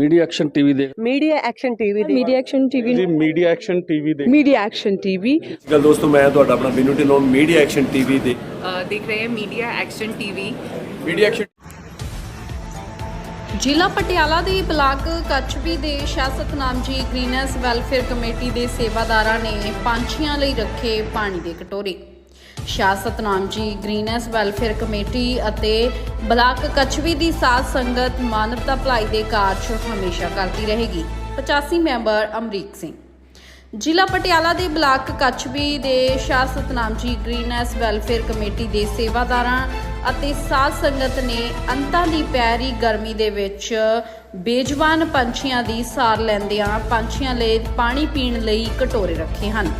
Media action TV ਦੇਖ media action TV ਦੇ media action TV ji media action TV ਦੇ media action TV ਗੱਲ ਦੋਸਤੋ ਮੈਂ ਤੁਹਾਡਾ ਆਪਣਾ Binu Dhillon media action TV ਦੇ ਦੇਖ ਰਹੇ ਹਾਂ media action TV media action ਜ਼ਿਲ੍ਹਾ ਪਟਿਆਲਾ ਦੇ ਬਲਾਕ ਕਛਬੀ ਦੇ ਸ਼ਾਸਕ ਨਾਮਜੀ ਗ੍ਰੀਨਸ ਵੈਲਫੇਅਰ ਕਮੇਟੀ ਦੇ ਸੇਵਾਦਾਰਾਂ ਨੇ ਪੰਛੀਆਂ ਲਈ ਰੱਖੇ ਪਾਣੀ ਦੇ ਕਟੋਰੇ। Shah Satnam ji green S welfare committee ਅਤੇ ਬਲਾਕ ਕਚਬੀ ਦੀ ਸਾਧ ਸੰਗਤ ਮਾਨਵਤਾ ਭਲਾਈ ਦੇ ਕਾਰਜ ਹਮੇਸ਼ਾ ਕਰਦੀ ਰਹੇਗੀ। 85 ਮੈਂਬਰ ਅਮਰੀਕ ਸਿੰਘ। ਜ਼ਿਲ੍ਹਾ ਪਟਿਆਲਾ ਦੇ ਬਲਾਕ ਕਚਬੀ ਦੇ ਸ਼ਾਹ Satnam ji green S welfare committee ਦੇ ਸੇਵਾਦਾਰਾਂ ਅਤੇ ਸਾਧ ਸੰਗਤ ਨੇ ਅੰਤਾਂ ਦੀ ਪੈਰੀ ਗਰਮੀ ਦੇ ਵਿੱਚ ਬੇਜਵਾਨ ਪੰਛੀਆਂ ਦੀ ਸਾਰ ਲੈਂਦਿਆਂ ਪੰਛੀਆਂ ਲਈ ਪਾਣੀ ਪੀਣ ਲਈ ਕਟੋਰੇ ਰੱਖੇ ਹਨ।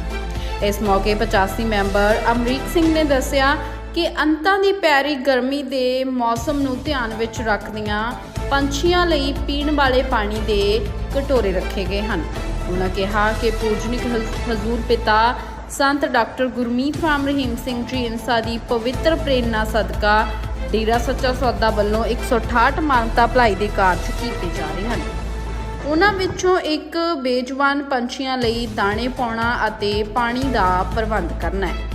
ਇਸ ਮੌਕੇ 85 ਮੈਂਬਰ ਅਮਰੀਕ ਸਿੰਘ ਨੇ ਦੱਸਿਆ ਕਿ ਅੰਤਾਂ ਦੀ ਪੈਰੀ ਗਰਮੀ ਦੇ ਮੌਸਮ ਨੂੰ ਧਿਆਨ ਵਿੱਚ ਰੱਖਦਿਆਂ ਪੰਛੀਆਂ ਲਈ ਪੀਣ ਵਾਲੇ ਪਾਣੀ ਦੇ ਕਟੋਰੇ ਰੱਖੇ ਗਏ ਹਨ। ਉਹਨਾਂ ਕਿਹਾ ਕਿ ਪੂਜਨਿਕ ਹਜ਼- ਹਜ਼ੂਰ ਪਿਤਾ ਸੰਤ ਡਾਕਟਰ ਗੁਰਮੀਤ ਰਾਮ ਰਹੀਮ ਸਿੰਘ ਜੀ ਇਨਸਾ ਦੀ ਪਵਿੱਤਰ ਪ੍ਰੇਰਣਾ ਸਦਕਾ ਡੇਰਾ ਸੱਚਾ ਸੌਦਾ ਵੱਲੋਂ 168 ਮਾਨਤਾ ਭਲਾਈ ਦੇ ਕਾਰਜ ਕੀਤੇ ਜਾ ਰਹੇ ਹਨ। ਉਹਨਾਂ ਵਿੱਚੋਂ ਇੱਕ ਬੇਜਵਾਨ ਪੰਛੀਆਂ ਲਈ ਦਾਣੇ ਪਾਉਣਾ ਅਤੇ ਪਾਣੀ ਦਾ ਪ੍ਰਬੰਧ ਕਰਨਾ ਹੈ।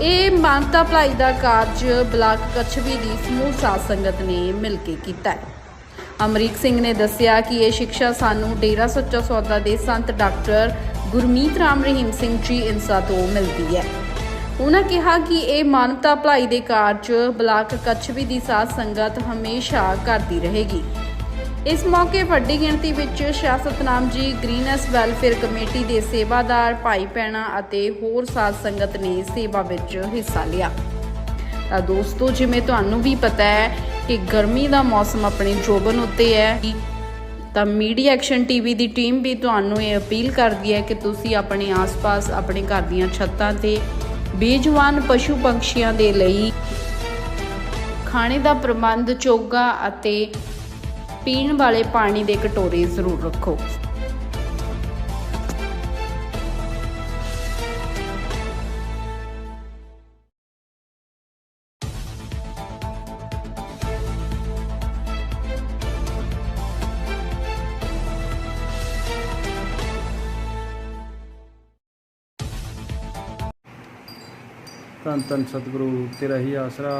ਇਹ ਮਾਨਤਾ ਭਲਾਈ ਦਾ ਕਾਰਜ ਬਲਾਕ ਕਛਵੀ ਦੀ ਸਮੂਹ ਸਾਧ ਸੰਗਤ ਨੇ ਮਿਲ ਕੇ ਕੀਤਾ ਹੈ। ਅਮਰੀਕ ਸਿੰਘ ਨੇ ਦੱਸਿਆ ਕਿ ਇਹ ਸਿੱਖਿਆ ਸਾਨੂੰ ਡੇਰਾ ਸੱਚਾ ਸੌਦਾ ਦੇ ਸੰਤ ਡਾਕਟਰ ਗੁਰਮੀਤ ਰਾਮ ਰਹੀਮ ਸਿੰਘ ਜੀ ਇਨਸਾ ਤੋਂ ਮਿਲਦੀ ਹੈ। ਉਹਨਾਂ ਕਿਹਾ ਕਿ ਇਹ ਮਾਨਵਤਾ ਭਲਾਈ ਦੇ ਕਾਰਜ ਬਲਾਕ ਕਛਵੀ ਦੀ ਸਾਧ ਸੰਗਤ ਹਮੇਸ਼ਾ ਕਰਦੀ ਰਹੇਗੀ। ਇਸ ਮੌਕੇ ਵੱਡੀ ਗਿਣਤੀ ਵਿੱਚ ਸ਼ਾਸਤਨਾਮ ਜੀ ਗ੍ਰੀਨੈਸ ਵੈਲਫੇਅਰ ਕਮੇਟੀ ਦੇ ਸੇਵਾਦਾਰ ਭਾਈ ਭੈਣਾਂ ਅਤੇ ਹੋਰ ਸਾਧ ਸੰਗਤ ਨੇ ਸੇਵਾ ਵਿੱਚ ਹਿੱਸਾ ਲਿਆ। ਤਾਂ ਦੋਸਤੋ, ਜਿਵੇਂ ਤੁਹਾਨੂੰ ਵੀ ਪਤਾ ਹੈ ਕਿ ਗਰਮੀ ਦਾ ਮੌਸਮ ਆਪਣੇ ਜੋਬਨ ਉੱਤੇ ਹੈ, ਤਾਂ ਮੀਡੀਆ ਐਕਸ਼ਨ ਟੀਵੀ ਦੀ ਟੀਮ ਵੀ ਤੁਹਾਨੂੰ ਇਹ ਅਪੀਲ ਕਰਦੀ ਹੈ ਕਿ ਤੁਸੀਂ ਆਪਣੇ ਆਸ-ਪਾਸ, ਆਪਣੇ ਘਰ ਦੀਆਂ ਛੱਤਾਂ ਤੇ ਬੇਜਵਾਨ ਪਸ਼ੂ ਪੰਛੀਆਂ ਦੇ ਲਈ ਖਾਣੇ ਦਾ ਪ੍ਰਬੰਧ, ਚੋਗਾ ਅਤੇ ਪੀਣ ਵਾਲੇ ਪਾਣੀ ਦੇ ਕਟੋਰੇ ਜ਼ਰੂਰ ਰੱਖੋ। ਧੰਨ ਧੰਨ ਸਤਿਗੁਰੂ ਤੇਰਾ ਹੀ ਆਸਰਾ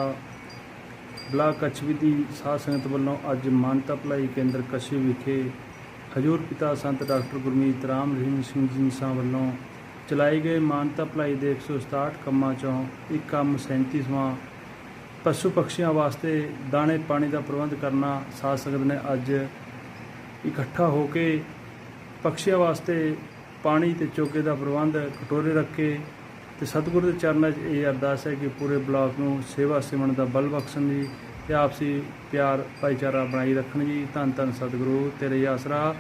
ਬਲਾਕ ਕਛਵੀ ਦੀ ਸਾਧ ਸੰਗਤ ਵੱਲੋਂ ਅੱਜ ਮਾਨਤਾ ਭਲਾਈ ਕੇਂਦਰ ਕਛਵੀ ਵਿਖੇ ਹਜੂਰ ਪਿਤਾ ਸੰਤ ਡਾਕਟਰ ਗੁਰਮੀਤ ਰਾਮ ਰਹੀਮ ਸਿੰਘ ਜੀ ਸਾਹਿਬ ਵੱਲੋਂ ਚਲਾਏ ਗਏ ਮਾਨਤਾ ਭਲਾਈ ਦੇ 167 ਕੰਮਾਂ ਚੋਂ ਇੱਕ ਕੰਮ 37ਵਾਂ ਪਸ਼ੂ ਪਕਸ਼ੀਆਂ ਵਾਸਤੇ ਦਾਣੇ ਪਾਣੀ ਦਾ ਪ੍ਰਬੰਧ ਕਰਨਾ ਸਾਧ ਸੰਗਤ ਨੇ ਅੱਜ ਇਕੱਠਾ ਹੋ ਕੇ ਪਕਸ਼ੀਆਂ ਵਾਸਤੇ ਪਾਣੀ ਤੇ ਚੋਗੇ ਦਾ ਪ੍ਰਬੰਧ ਕਟੋਰੇ ਰੱਖ ਕੇ ਤੇ ਸਤਿਗੁਰੂ ਦੇ ਚਰਨਾਂ 'ਚ ਇਹ ਅਰਦਾਸ ਹੈ ਕਿ ਪੂਰੇ ਬਲਾਕ ਨੂੰ ਸੇਵਾ ਸਿਮਰਨ ਦਾ ਬਲ ਬਖਸ਼ਣ ਜੀ ਤੇ ਆਪਸੀ ਪਿਆਰ, ਭਾਈਚਾਰਾ ਬਣਾਈ ਰੱਖਣ ਜੀ ਧੰਨ ਧੰਨ ਸਤਿਗੁਰੂ, ਤੇਰੇ ਆਸਰਾ